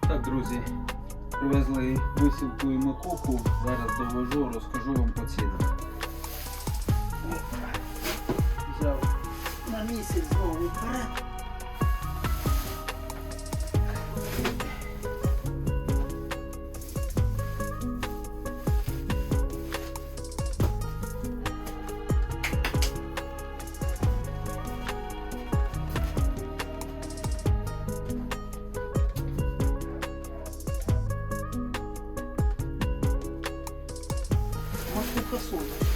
Так, друзі, привезли висівку і макуху. Зараз довожу, розкажу вам по цінам. Взяв на місяць знову вперед. Макуха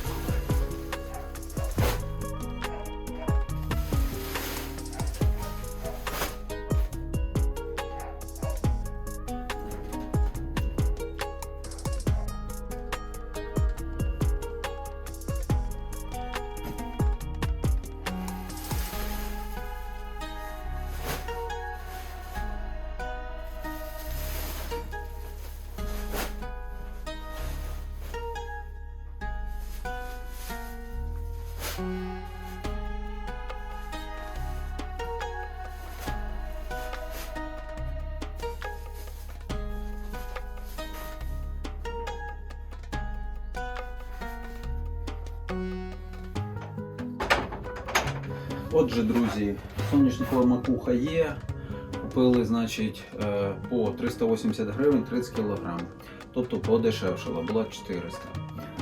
Отже, друзі, соняшникова макуха є. Купили, значить, е, по 380 гривень 30 кг. Тобто подешевшала, була 400.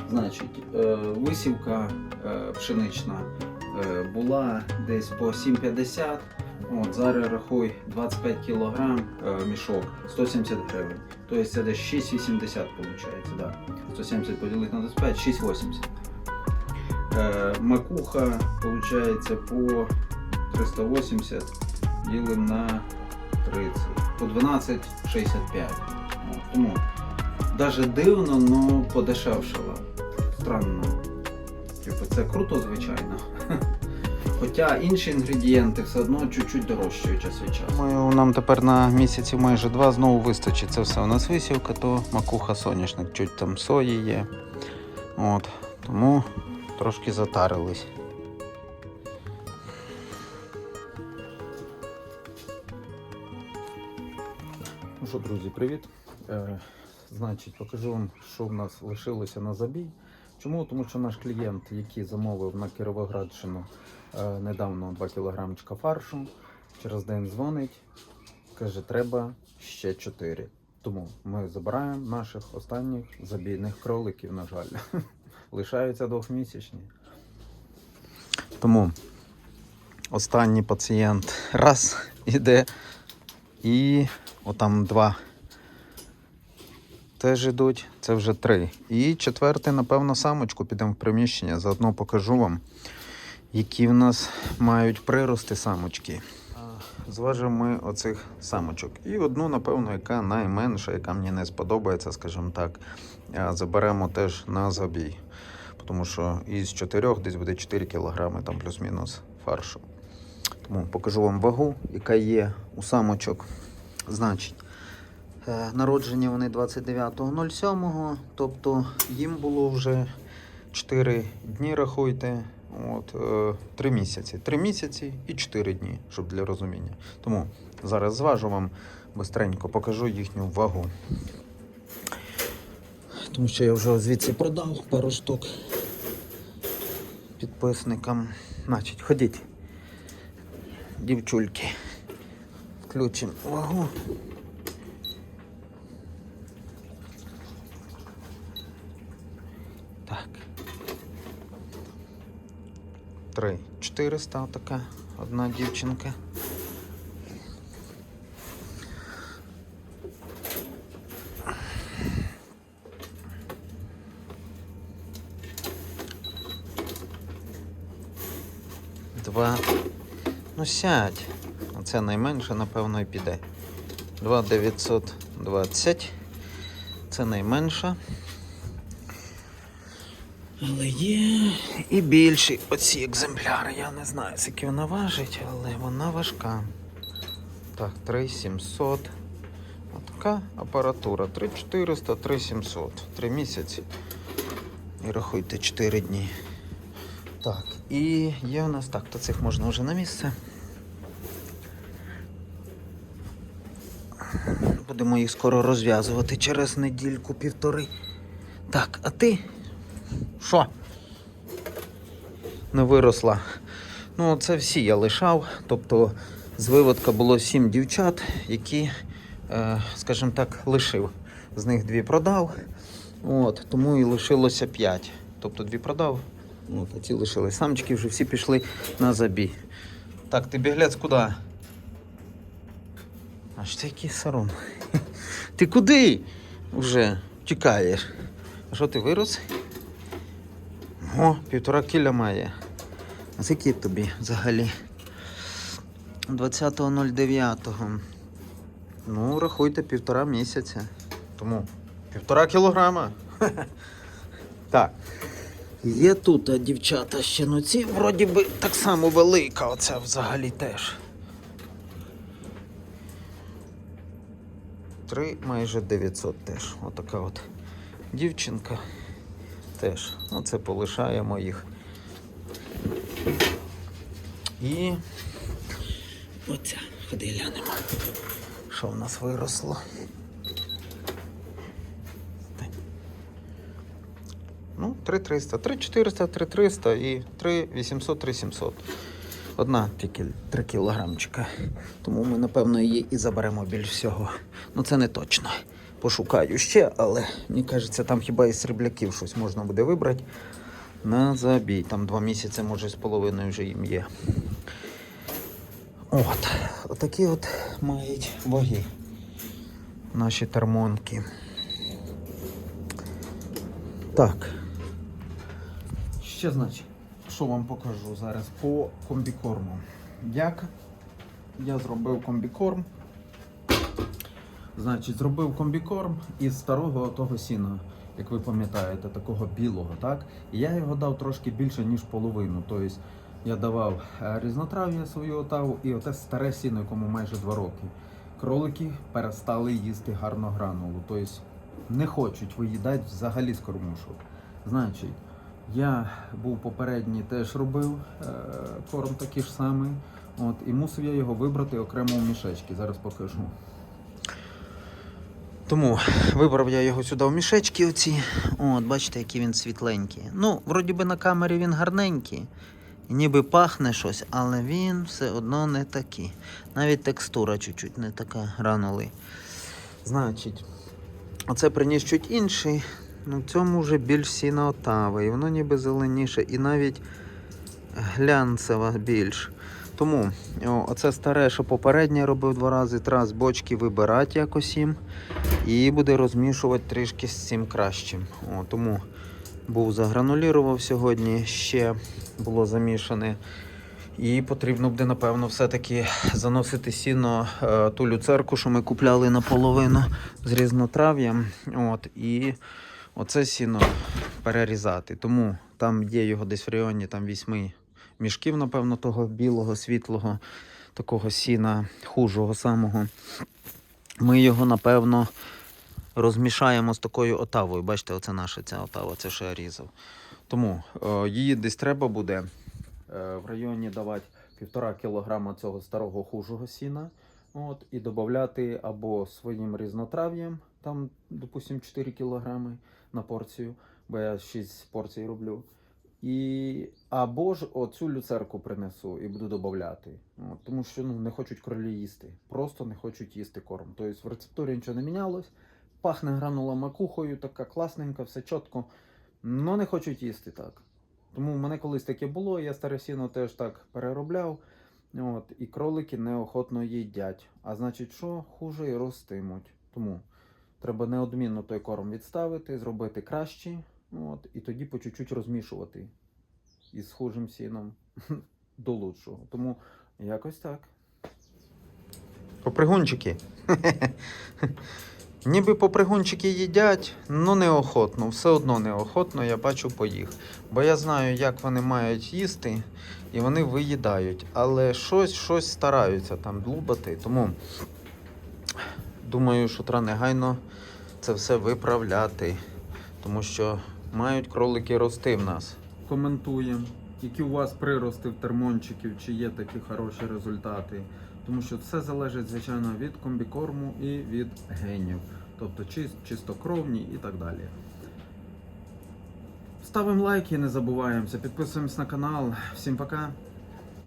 Значить, е, висівка е, пшенична була десь по 7,50. От, зараз рахуй 25 кг мішок 170 гривень. Тобто це десь 6,80 виходить. Да. 170 поділити на 25, 6,80. Е, макуха получается по 380 ділимо на 30. По 12,65. Тому даже дивно, но подешевшало. Странно. Типу, це круто, звичайно. Хоча інші інгредієнти все одно чуть-чуть дорожчають час від часу. Думаю, нам тепер на місяці майже два знову вистачить. Це все у нас висівка, то макуха соняшник, чуть там сої є. От. Тому трошки затарились. Ну що, друзі, привіт. Е, значить, покажу вам, що в нас лишилося на забій. Чому? Тому що наш клієнт, який замовив на Кіровоградщину е, недавно 2 кілограмчика фаршу, через день дзвонить, каже, треба ще 4. Тому ми забираємо наших останніх забійних кроликів, на жаль. Лишаються двохмісячні. Тому останній пацієнт раз іде, і отам два теж ідуть, це вже три. І четвертий, напевно, самочку підемо в приміщення. Заодно покажу вам, які в нас мають прирости самочки. Зважимо ми оцих самочок. І одну, напевно, яка найменша, яка мені не сподобається, скажімо так, заберемо теж на забій. Тому що із чотирьох десь буде 4 кг, там плюс-мінус фаршу. Тому покажу вам вагу, яка є у самочок. Значить, е, народжені вони 29.07, тобто їм було вже 4 дні, рахуйте. От, е, 3 місяці. 3 місяці і 4 дні, щоб для розуміння. Тому зараз зважу вам бистренько, покажу їхню вагу. Тому що я вже звідси продав пару штук підписникам. Значить, ходіть. Дівчульки. Включимо вагу. Так. Три. 400 така одна дівчинка. Два. Ну сядь. Оце найменше, напевно, і піде. 2,920. Це найменша. Але є і більші оці екземпляри. Я не знаю, скільки вона важить, але вона важка. Так, 3700. Отака апаратура. 3400, 3700. 3 місяці. І рахуйте 4 дні. Так, і є у нас так, то цих можна вже на місце. Будемо їх скоро розв'язувати через недільку-півтори. Так, а ти? Що? Не виросла. Ну, це всі я лишав. Тобто з виводка було сім дівчат, які, е, скажімо так, лишив. З них дві продав. От, тому і лишилося п'ять. Тобто дві продав, от, а ці лишились. Самчики вже всі пішли на забій. Так, ти біглець куди? Аж це який сором. Ти куди вже тікаєш? А що ти вирос? О, півтора кіля має. А скільки тобі взагалі? 20.09. Ну, рахуйте півтора місяця. Тому півтора кілограма. Так. Є тут а, дівчата ще, ну ці вроді би так само велика, оця взагалі теж. Три майже 900 теж. Отака от дівчинка. Теж. Оце полишаємо їх. І оця, ходи глянемо. Що в нас виросло? Ну, 3300, 3400, 3300 і 3800, 3700. Одна тільки 3 кілограмчика. Тому ми, напевно, її і заберемо більш всього. Ну, це не точно. Пошукаю ще, але мені кажеться, там хіба із срібляків щось можна буде вибрати на забій. Там два місяці, може, з половиною вже їм є. От, отакі от мають ваги наші термонки. Так. Ще значить, що вам покажу зараз по комбікорму. Як я зробив комбікорм. Значить, зробив комбікорм із старого того сіна, як ви пам'ятаєте, такого білого, так? І я його дав трошки більше, ніж половину. Тобто я давав е, різнотрав'я свою отаву і оте старе сіно, якому майже 2 роки. Кролики перестали їсти гарно гранулу. Тобто не хочуть виїдати взагалі з кормушок. Значить, я був попередній теж робив е, корм такий ж самий. От, і мусив я його вибрати окремо в мішечки. Зараз покажу. Тому вибрав я його сюди в мішечки оці. От, бачите, який він світленький. Ну, вроді би на камері він гарненький. Ніби пахне щось, але він все одно не такий. Навіть текстура чуть-чуть не така гранули. Значить, оце приніс чуть інший. Ну, в цьому вже більш сіна отава, і воно ніби зеленіше, і навіть глянцева більш. Тому оце старе, що попереднє робив два рази, треба з бочки вибирати якось їм. І буде розмішувати трішки з цим кращим. О, тому був загранулірував сьогодні, ще було замішане. І потрібно буде, напевно, все-таки заносити сіно е, ту люцерку, що ми купляли наполовину з різнотрав'ям. От, і оце сіно перерізати. Тому там є його десь в районі там, вісьми мішків, напевно, того білого, світлого, такого сіна, хужого самого. Ми його, напевно, розмішаємо з такою отавою. Бачите, оце наша ця отава, це що я різав. Тому е, її десь треба буде е, в районі давати півтора кілограма цього старого хужого сіна. От, і додати або своїм різнотрав'ям, там, допустимо, 4 кілограми на порцію, бо я 6 порцій роблю. І або ж оцю люцерку принесу і буду додати. Тому що ну, не хочуть кролі їсти. Просто не хочуть їсти корм. Тобто в рецептурі нічого не мінялось. Пахне гранула макухою, така класненька, все чітко. але не хочуть їсти так. Тому в мене колись таке було, я старе сіно теж так переробляв. От, і кролики неохотно їдять. А значить, що хуже і ростимуть. Тому треба неодмінно той корм відставити, зробити краще. От, і тоді по чуть-чуть розмішувати із схожим сіном до лучшого. Тому якось так. Попригунчики. Ніби попригунчики їдять, ну неохотно, все одно неохотно, я бачу по їх. Бо я знаю, як вони мають їсти, і вони виїдають. Але щось, щось стараються там длубати. Тому думаю, що треба негайно це все виправляти. Тому що мають кролики рости в нас. Коментуємо. які у вас прирости в термончиків, чи є такі хороші результати. Тому що все залежить, звичайно, від комбікорму і від генів, тобто чист, чистокровні і так далі. Ставимо лайки, не забуваємося, підписуємось на канал. Всім пока!